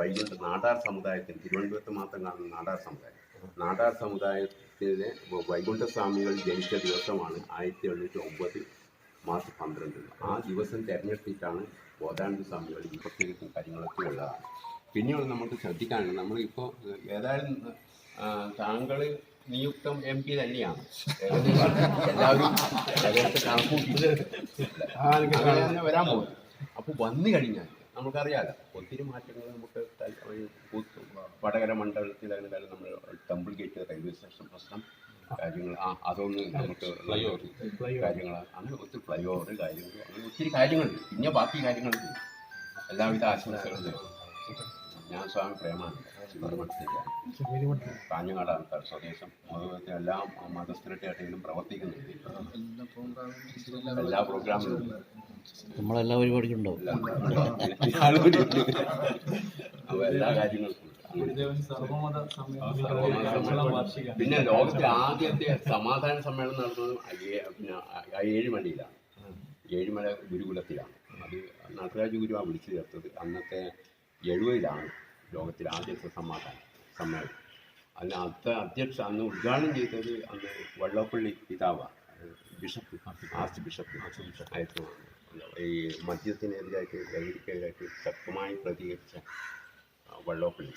വൈകുണ്ഠ നാടാർ സമുദായത്തിന് തിരുവനന്തപുരത്ത് മാത്രം കാണുന്ന നാടാർ സമുദായം. നാടാർ സമുദായത്തിലെ വൈകുണ്ഠ സ്വാമികൾ ജനിച്ച ദിവസമാണ് ആയിരത്തി എണ്ണൂറ്റി ഒമ്പത് മാർച്ച് പന്ത്രണ്ട് ആ ദിവസം തിരഞ്ഞെടുത്തിട്ടാണ് ബോധാനന്ദ സ്വാമികൾ ഈ കാര്യങ്ങളൊക്കെ ഉള്ളതാണ്. പിന്നെയുള്ള നമുക്ക് ശ്രദ്ധിക്കാനുണ്ട് നമ്മളിപ്പോൾ ഏതായാലും താങ്കൾ നിയുക്തം എം പി തന്നെയാണ്. എല്ലാവരും കണക്കൂട്ടി. വരാൻ പോകും അപ്പോൾ വന്നു കഴിഞ്ഞാൽ നമുക്കറിയാലോ ഒത്തിരി മാറ്റങ്ങൾ നമുക്ക് വടകര മണ്ഡലത്തിൽ അങ്ങനെ നമ്മൾ ടെമ്പിൾ ഗേറ്റ് റെയിൽവേ സ്റ്റേഷൻ പ്രശ്നം കാര്യങ്ങൾ ആ അതൊന്ന് നമുക്ക് കാര്യങ്ങൾ അങ്ങനെ ഒത്തിരി ഫ്ലൈ ഓവർ കാര്യങ്ങൾ അങ്ങനെ ഒത്തിരി കാര്യങ്ങളുണ്ട്. പിന്നെ ബാക്കി കാര്യങ്ങളുണ്ട്. എല്ലാവിധ ആശംസകളും. ഞാൻ സ്വാമി പ്രേമാണ് കാഞ്ഞങ്ങാട് ആൾക്കാർ സ്വദേശം അതുപോലത്തെ എല്ലാ മതസ്ഥരട്ടായിട്ടെങ്കിലും പ്രവർത്തിക്കുന്നുണ്ട്. എല്ലാ പ്രോഗ്രാമിലും. നമ്മളെല്ലാ പരിപാടിക്കും ഉണ്ടാവും അപ്പോൾ എല്ലാ കാര്യങ്ങൾക്കും. പിന്നെ ലോകത്തെ ആദ്യത്തെ സമാധാന സമ്മേളനം നടന്നത് അയ്യേ- പിന്നെ ഏഴുമലയിലാണ്. ഏഴുമല ഗുരുകുലത്തിലാണ്. അത് നാട്ടുരാജ് ഗുരുവാണ് വിളിച്ചു ചേർത്തത്. അന്നത്തെ എഴുപതിലാണ് ലോകത്തിലെ ആദ്യത്തെ സമാധാനം സമ്മേളനം. അതിന് അത്ത അധ്യക്ഷ അന്ന് ഉദ്ഘാടനം ചെയ്തത് അന്ന് വള്ളപ്പള്ളി പിതാവാണ് ബിഷപ്പ് ആർച്ച് ബിഷപ്പ് ആയിരുന്നു. ഈ മദ്യത്തിനെതിരായിട്ട് ലഹരിക്കെതിരായിട്ട് ശക്തമായി പ്രതികരിച്ച വള്ളപ്പള്ളി.